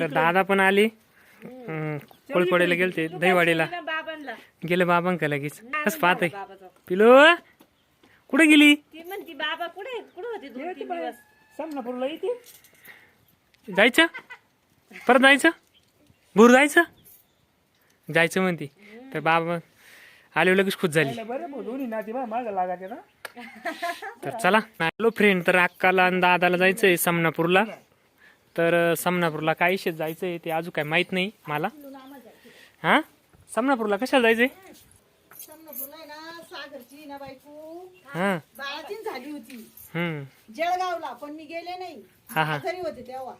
तर दादा पण आली. कोळपडेला गेलते दहीवाडीला. गेले बाबांका लगेच. कसं पाहते बाबाचा पिलो कुठे गेली? ती म्हणती बाबा कुठे कुठे होते दोन तीन दिवस? समनापूरला येते. जायचं? परत जायचं? भूर जायचं? जायचं म्हणती. तर बाबा आले लगेच खुश झाली. तर चला. हॅलो फ्रेंड तर अक्काला आणि दादाला जायचंय समनापूरला. तर समनापूरला काय विषय जायचंय ते अजून काय माहीत नाही मला. हा? समनापूरला कशाला जायचंय? समनपूरला आहे ना सागरची ना बायको. हा. बाळातीन झाली होती. हम्म. जळगावला पण मी गेले नाही. हा हा. घरी होते तेव्हा.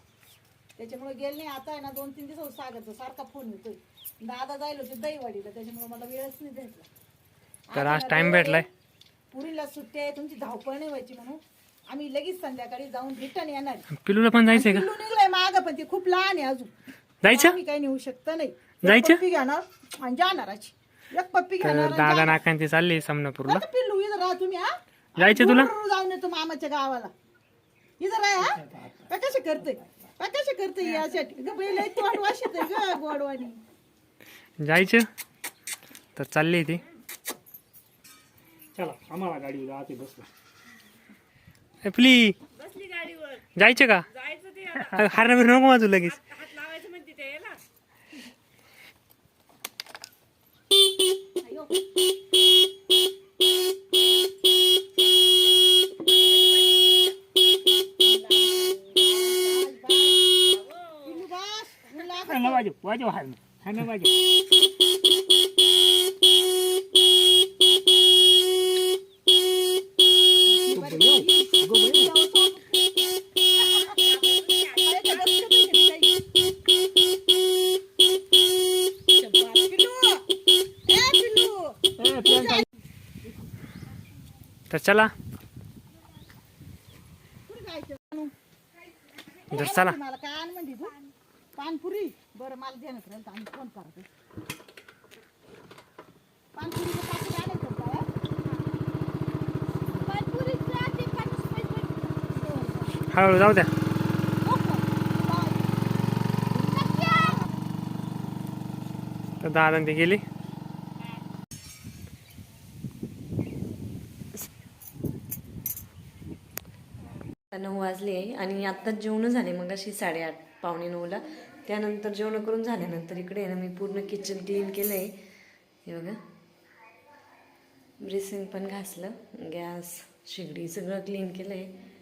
त्याच्यामुळे गेले नाही. आता आहे ना दोन तीन दिवस सागरचा सारखा फोन येतोय. दादा जायला होते दहीवाडीला त्याच्यामुळे मला वेळच नाही भेटला. तर आज टाइम भेटलाय. पुरीला सुट्टी आहे तुमची धावपळ नाही व्हायची म्हणून. आम्ही लगेच संध्याकाळी जाऊन रिटर्न येणार. पिलूला पण जायचंय का? पिल्लू निघलंय माग पण ती खूप लहान आहे अजून. जायचं? आम्ही काही नेऊ शकत नाही. एक जायचं? पप्पी घेणार आणि जाणार अशी. एक पप्पी घेणार तर आणि दादा जाणार. नाकांती चालली समनापूरला. आता पिल्लू इथं राहा तुम्ही हा? जायचं तुला? गुरु जाऊन येतो मामाच्या गावाला. इथं राहा हा? का कशी करते का कशी करते यासाठी ग बैल आहे, तोंड वाशित ग गोडवाणी जायचं? तर चालली ती. चला आम्हाला गाडी आते बसला. प्ली. बसली गाडीवर. जायचं का? जायचं ते आता. हारणं बिरणं नको माझू लगेच. हात लावायचं म्हणते ते याला. वाजव. वाजव वाजव. तर चला? तर चला. मला काय आण पानपुरी? बरं मला देण्यात राहील तर आम्ही फोन करतो. हा? हळूहळू जाऊ द्या. तर दादा ते गेली. आता नऊ वाजले आणि आत्ताच जेवणं झाले मग अशी साडेआठ पावणे नऊला. त्यानंतर जेवणं करून झाल्यानंतर इकडे आहे ना मी पूर्ण किचन क्लीन केलं आहे हे बघा. ब्रेसिंग पण घासलं. गॅस शेगडी सगळं क्लीन केलं आहे